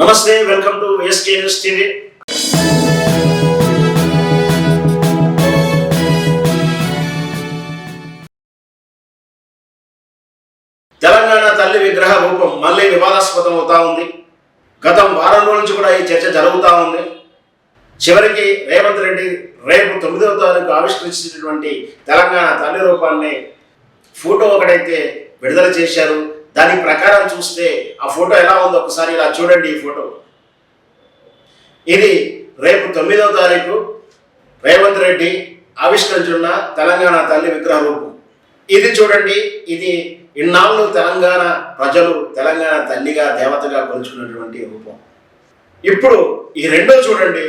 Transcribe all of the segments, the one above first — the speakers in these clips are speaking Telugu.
నమస్తే welcome to SK news TV. Telangana తల్లి విగ్రహ రూపం మళ్ళీ వివాదాస్పదం అవుతా ఉంది. గతం వారం రోజుల నుంచి కూడా ఈ చర్చ జరుగుతూ ఉంది. చివరికి రేవంత్ రెడ్డి రేపు తొమ్మిదవ తారీఖు ఆవిష్కరించినటువంటి తెలంగాణ తల్లి రూపాన్ని ఫోటో ఒకటైతే విడుదల చేశారు. దాని ప్రకారం చూస్తే ఆ ఫోటో ఎలా ఉందో ఒకసారి ఇలా చూడండి ఈ ఫోటో. ఇది రేపు తొమ్మిదవ తారీఖు రేవంత్ రెడ్డి ఆవిష్కరించున్న తెలంగాణ తల్లి విగ్రహ రూపం. ఇది చూడండి ఇది ఇన్నాళ్ళు తెలంగాణ ప్రజలు తెలంగాణ తల్లిగా దేవతగా కొలుచుకున్నటువంటి రూపం. ఇప్పుడు ఈ రెండో చూడండి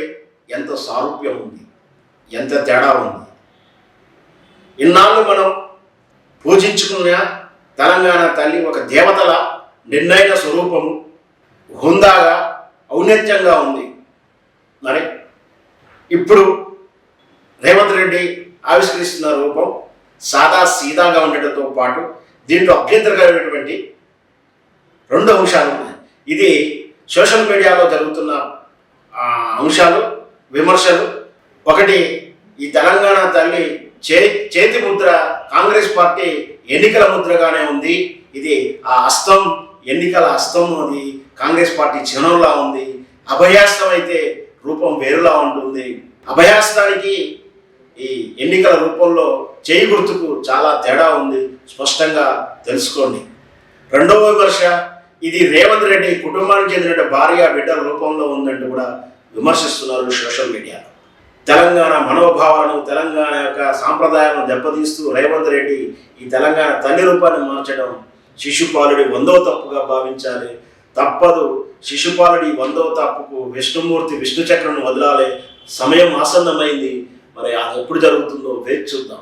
ఎంత సారూప్యం ఉంది ఎంత తేడా ఉంది. ఇన్నాళ్ళు మనం పూజించుకున్న తెలంగాణ తల్లి ఒక దేవతల నిర్ణయ స్వరూపము హుందాగా ఔన్నత్యంగా ఉంది. మరి ఇప్పుడు రేవంత్ రెడ్డి ఆవిష్కరిస్తున్న రూపం సాదా సీదాగా ఉండటంతో పాటు దీంట్లో అభ్యంతరకరమైనటువంటి రెండు అంశాలు ఉన్నాయి. ఇది సోషల్ మీడియాలో జరుగుతున్న అంశాలు విమర్శలు. ఒకటి ఈ తెలంగాణ తల్లి చే చేతి ముద్ర కాంగ్రెస్ పార్టీ ఎన్నికల ముద్రగానే ఉంది. ఇది ఆ హస్తం ఎన్నికల హస్తం అది కాంగ్రెస్ పార్టీ చిహ్నంలా ఉంది. అభయాస్తం అయితే రూపం వేరులా ఉంటుంది. అభయాస్తానికి ఈ ఎన్నికల రూపంలో చేయి గుర్తుకు చాలా తేడా ఉంది. స్పష్టంగా తెలుసుకోండి. రెండవ విమర్శ ఇది రేవంత్ రెడ్డి కుటుంబానికి చెందిన భార్య బిడ్డల రూపంలో ఉందంటూ కూడా విమర్శిస్తున్నారు సోషల్ మీడియాలో. తెలంగాణ మనోభావాలను తెలంగాణ యొక్క సాంప్రదాయాలను దెబ్బతీస్తూ రేవంత్ రెడ్డి ఈ తెలంగాణ తల్లి రూపాన్ని మార్చడం శిశుపాలుడి వందో తప్పుగా భావించాలి. తప్పదు. శిశుపాలుడి వందో తప్పుకు విష్ణుమూర్తి విష్ణు చక్రను వదలాలి. సమయం ఆసన్నమైంది. మరి అది ఎప్పుడు జరుగుతుందో వేచి చూద్దాం.